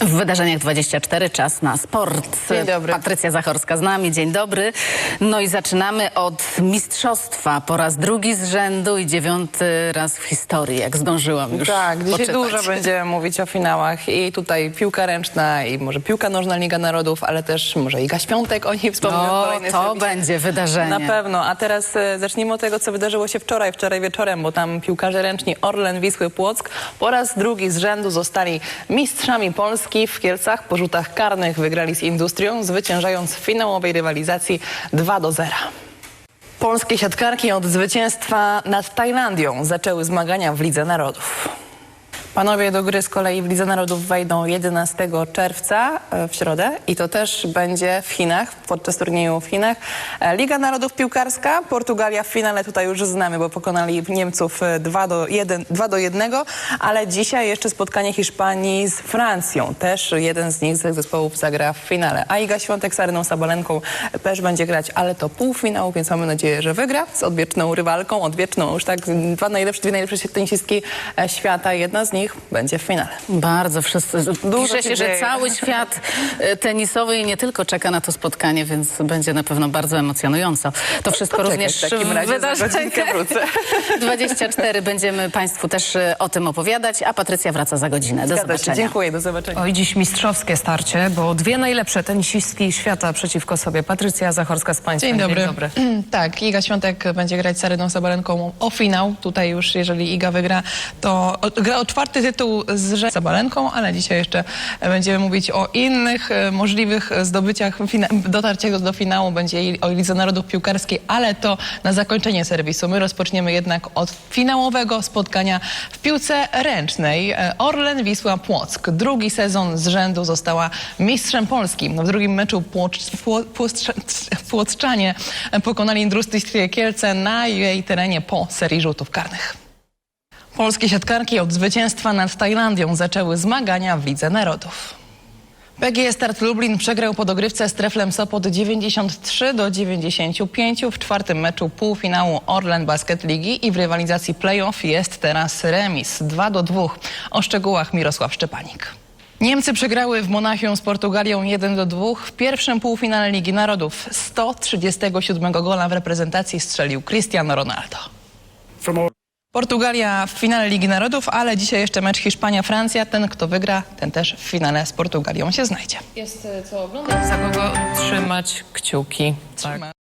W wydarzeniach 24 czas na sport. Dzień dobry. Patrycja Zachorska z nami, dzień dobry. No i zaczynamy od mistrzostwa po raz drugi z rzędu i dziewiąty raz w historii, jak zdążyłam już Tak, dzisiaj poczytać. dużo będziemy mówić o finałach i tutaj piłka ręczna i może piłka nożna Liga Narodów, ale też może Iga Świątek o niej wspomnę w O, kolejnej to serwisie. będzie wydarzenie. Na pewno, a teraz e, zacznijmy od tego, co wydarzyło się wczoraj, wczoraj wieczorem, bo tam piłkarze ręczni Orlen Wisły Płock po raz drugi z rzędu zostali mistrzami Polski w Kielcach. Po rzutach karnych wygrali z Industrią, zwyciężając w finałowej rywalizacji 2 do 0. Polskie siatkarki od zwycięstwa nad Tajlandią zaczęły zmagania w Lidze Narodów. Panowie do gry z kolei w Lidze Narodów wejdą 11 czerwca e, w środę i to też będzie w Chinach, podczas turnieju w Chinach. E, Liga Narodów piłkarska, Portugalia w finale tutaj już znamy, bo pokonali Niemców e, 2 do 1, 2 do 1, ale dzisiaj jeszcze spotkanie Hiszpanii z Francją. Też jeden z nich z tych zespołów zagra w finale. A Iga Świątek z Areną Sabalenką też będzie grać, ale to półfinał, więc mamy nadzieję, że wygra z odwieczną rywalką, odwieczną już tak, dwa najlepsze, dwie najlepsze tenisistki e, świata, jedna z nich będzie w finale. Bardzo wszyscy. Pisze się się, że cały świat e, tenisowy i nie tylko czeka na to spotkanie, więc będzie na pewno bardzo emocjonująco. To wszystko Poczekaj, również w takim razie za wydarzenie. godzinkę wrócę. 24 będziemy Państwu też e, o tym opowiadać, a Patrycja wraca za godzinę. Do Zgadza się. zobaczenia. Dziękuję, do zobaczenia. Oj, dziś mistrzowskie starcie, bo dwie najlepsze tenisistki świata przeciwko sobie. Patrycja Zachorska z Państwem. Dzień dobry. Tak, Iga Świątek będzie grać z Areną Sabalenką o finał. Tutaj już, jeżeli Iga wygra, to gra o czwarty tytuł z rzędu Sabalenką, ale dzisiaj jeszcze będziemy mówić o innych e, możliwych zdobyciach, fina- dotarcia do finału. Będzie o Lidze Narodów Piłkarskiej, ale to na zakończenie serwisu. My rozpoczniemy jednak od finałowego spotkania w piłce ręcznej. E, Orlen Wisła Płock. Drugi sezon z rzędu została mistrzem Polski. W drugim meczu Płocz, Pło, Płostrze- Płotrzanie pokonali Industrie Kielce na jej terenie po serii rzutów karnych. Polskie siatkarki od zwycięstwa nad Tajlandią zaczęły zmagania w Lidze Narodów. PGE Start Lublin przegrał po dogrywce z Treflem Sopot 93 do 95 w czwartym meczu półfinału Orlen Basket Ligi i w rywalizacji playoff jest teraz remis 2 do 2. O szczegółach Mirosław Szczepanik. Niemcy przegrały w Monachium z Portugalią 1 do 2 w pierwszym półfinale Ligi Narodów. 137 gola w reprezentacji strzelił Cristiano Ronaldo. Portugalia w finale Ligi Narodów, ale dzisiaj jeszcze mecz Hiszpania-Francja. Ten, kto wygra, ten też w finale z Portugalią się znajdzie. Jest co oglądać, za kogo trzymać kciuki. Tak.